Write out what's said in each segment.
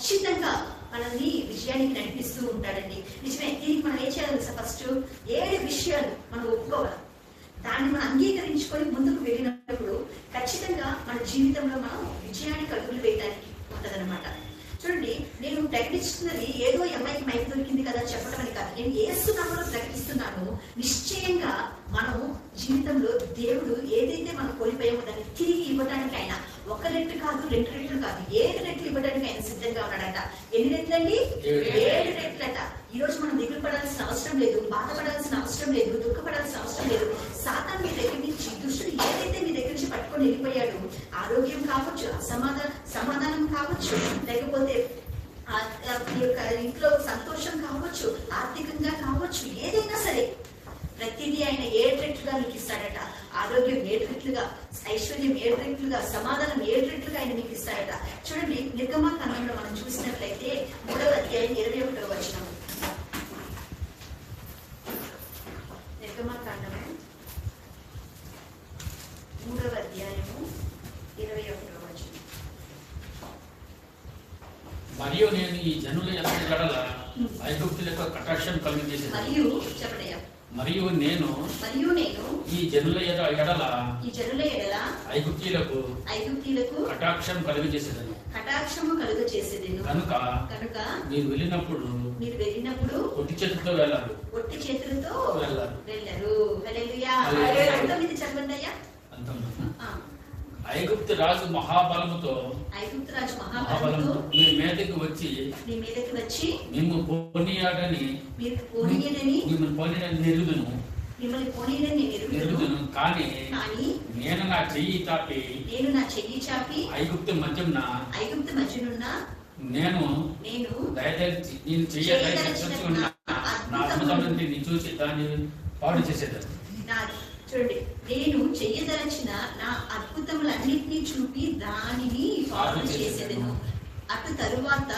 ఖచ్చితంగా మనల్ని విజయానికి నడిపిస్తూ ఉంటాడండి. నిజమే దీనికి మనం ఏం చేయాలి ఫస్ట్ ఏడు విషయాలు మనం ఒప్పుకోవాలి. దాన్ని మనం అంగీకరించుకొని ముందుకు వెళ్ళినప్పుడు ఖచ్చితంగా మన జీవితంలో మనం విజయానికి అడుగులు వేయడానికి ఉంటదన్నమాట చూడండి ప్రకటిస్తున్నది. ఏదో అమ్మాయికి మైక్ దొరికింది కదా చెప్పడం అని కాదు. నేను ఏసు నామలో ప్రకటిస్తున్నాను. నిశ్చయంగా మనం జీవితంలో దేవుడు ఏదైతే మనం కోల్పోయామో దాన్ని తిరిగి ఇవ్వడానికి ఆయన ఒక రెట్లు కాదు రెండు రెట్లు కాదు ఏడు రెట్లు ఇవ్వడానికి ఆయన సిద్ధంగా ఉన్నాడట. ఎన్ని రెట్లండి? ఏడు. రెట్లట. ఈ రోజు మనం దిగులు పడాల్సిన అవసరం లేదు బాధపడాల్సిన అవసరం లేదు దుఃఖపడాల్సిన అవసరం లేదు. సాతాన్ మీ దగ్గర నుంచి దుష్టుడు ఏదైతే మీ దగ్గర నుంచి పట్టుకొని వెళ్ళిపోయాడు ఆరోగ్యం కావచ్చు అసమాధానం సమాధానం కావచ్చు లేకపోతే ఇంట్లో సంతోషం కావచ్చు ఆర్థికంగా కావచ్చు ఏదైనా సరే. ప్రతిదీ ఆయన ఏడు రెట్లుగా మీకు ఇస్తాడట ఆరోగ్యం ఏడు రెట్లుగా ఐశ్వర్యం ఏడు రెట్లుగా సమాధానం ఏడు రెట్లుగా ఆయన మీకు ఇస్తాడట చూడండి నిర్గమాకాండంలో మనం చూసినట్లయితే మరియు నేను ఈ జనుల యొక్క గడల ఐగుప్తుల యొక్క కటాక్షం కలిగించేసాను మరియు చెప్పడయ్యా మరియు నేను మరియు నేను ఈ జనుల ఎడల ఈ జనుల ఎడల ఐగుప్తీలకు ఐగుప్తీలకు కటాక్షం కలిగించేసేదను. కటాక్షము కలుగ చేసేదేను కనుక కనుక మీరు వెళ్ళినప్పుడు మీరు వెళ్ళినప్పుడు ఒట్టి చేతితో వెళ్ళాలి. ఒట్టి చేతులతో వెళ్ళాలి. వెళ్ళరు. హల్లెలూయా. చదవండి అయ్యా. ఐగుప్తు రాజు మహాబలముతో ఐగుప్తు రాజు మహాబలముతో మీ మీదకి వచ్చి మీ మీదకి వచ్చి మేము పోనీయాడని మీరు పోనీయనని మిమ్మల్ని నెరుగుదును మిమ్మల్ని నెరుగుదును కానీ కానీ నేను నా చెయ్యి తాపి నేను నా చెయ్యి చాపి ఐగుప్తు మధ్యమున ఐగుప్తు మధ్యనున్న నేను నేను దయదలిచి నేను చెయ్య దయదలిచి నా అద్భుతమైన చూసి దాన్ని పాడు చేసేదాన్ని. చూడండి నేను చెయ్యదలచిన నా అద్భుతములన్నిటినీ చూపి దానిని పాడు చేసేదను. అటు తరువాత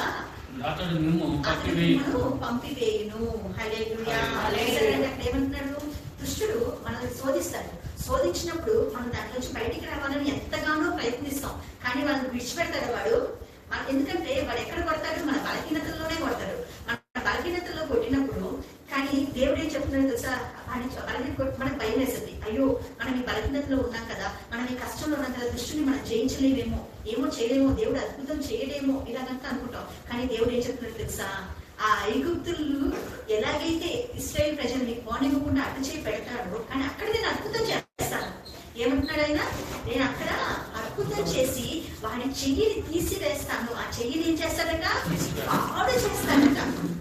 అతడు మేము అతడు కప్పివేయి మిమ్మల్ని పంపివేయును. హల్లెలూయా. అక్కడ ఏమంటున్నాడు? దుష్టుడు మనల్ని శోధిస్తాడు. శోధించినప్పుడు మనం దాంట్లో నుంచి బయటికి రావాలని ఎంతగానో ప్రయత్నిస్తాం. కానీ వాళ్ళని విడిచిపెడతాడు వాడు ఎందుకంటే వాడు ఎక్కడ కొడతాడు మన బలహీనతల్లోనే కొడతాడు. కానీ దేవుడు ఏం చెప్తున్నాడు తెలుసా? వాడిని చ- మనకు భయం వేసింది. అయ్యో మనం ఈ బలహీనతలో ఉన్నాం కదా మనం ఈ కష్టంలో ఉన్నాం కదా దృష్టిని మనం జయించలేమేమో ఏమో చేయలేమో దేవుడు అద్భుతం చేయలేమో ఇలాగంతా అనుకుంటాం. కానీ దేవుడు ఏం చెప్తున్నాడు తెలుసా? ఆ ఐగుప్తులు ఎలాగైతే ఇస్రాయేల్ ప్రజల్ని పోనివ్వకుండా అడ్డు చేయి పెడతాడో కానీ అక్కడ నేను అద్భుతం చేస్తాను. ఏమంటున్నాడు ఆయన? నేను అక్కడ అద్భుతం చేసి వాడి చెయ్యిని తీసివేస్తాను. ఆ చెయ్యిని ఏం చేస్తాడట? పాడు చేస్తాడట.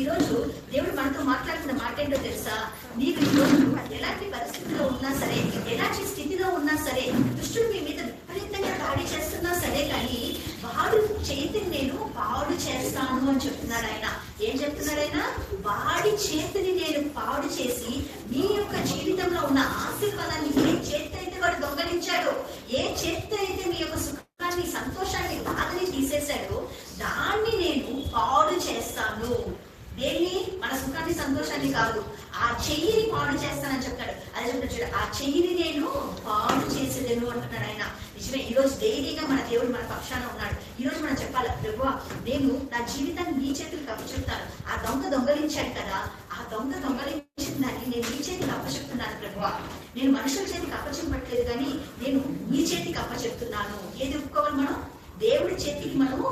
ఈరోజు దేవుడు మనతో మాట్లాడుతున్న మాట ఏంటో తెలుసా? నీకు ఈరోజు ఎలాంటి పరిస్థితిలో ఉన్నా సరే ఎలాంటి స్థితిలో ఉన్నా సరే దుష్టుడు మీ మీద విపరీతంగా దాడి చేస్తున్నా సరే కానీ వాడు చేతిని నేను పాడు చేస్తాను అని చెప్తున్నాడు ఆయన. ఏం చెప్తున్నాడు ఆయన? వాడి చేతిని నేను పాడు చేసి మీ యొక్క జీవితంలో ఉన్న ఆశీర్వాదాన్ని ఏ చేతి అయితే వాడు దొంగలించాడో ఏ చేతి అయితే మీ యొక్క సుఖాన్ని సంతోషాన్ని బాధని తీసేశాడో దాన్ని నేను పాడు చేస్తాను దేన్ని మన సుఖాన్ని సంతోషాన్ని కాదు ఆ చెయ్యిని పాడు చేస్తానని చెప్తాడు. అదే చెప్తాడు చూడు ఆ చెయ్యిని నేను పాడు చేసేదేను అంటున్నాడు ఆయన. నిజమే ఈ రోజు ధైర్యంగా మన దేవుడు మన పక్షాన ఉన్నాడు. ఈ రోజు మనం చెప్పాలి ప్రభు నేను నా జీవితాన్ని నీ చేతులకు అప్పచెప్తాను. ఆ దొంగ దొంగలించాడు కదా ఆ దొంగ దొంగలించిన దాన్ని నేను నీ చేతికి అప్పచెప్తున్నాను ప్రభు. నేను మనుషుల చేతికి అప్పచెప్పట్లేదు కానీ నేను నీ చేతికి అప్పచెప్తున్నాను. ఏది ఒప్పుకోవాలి మనం? దేవుడి చేతికి మనము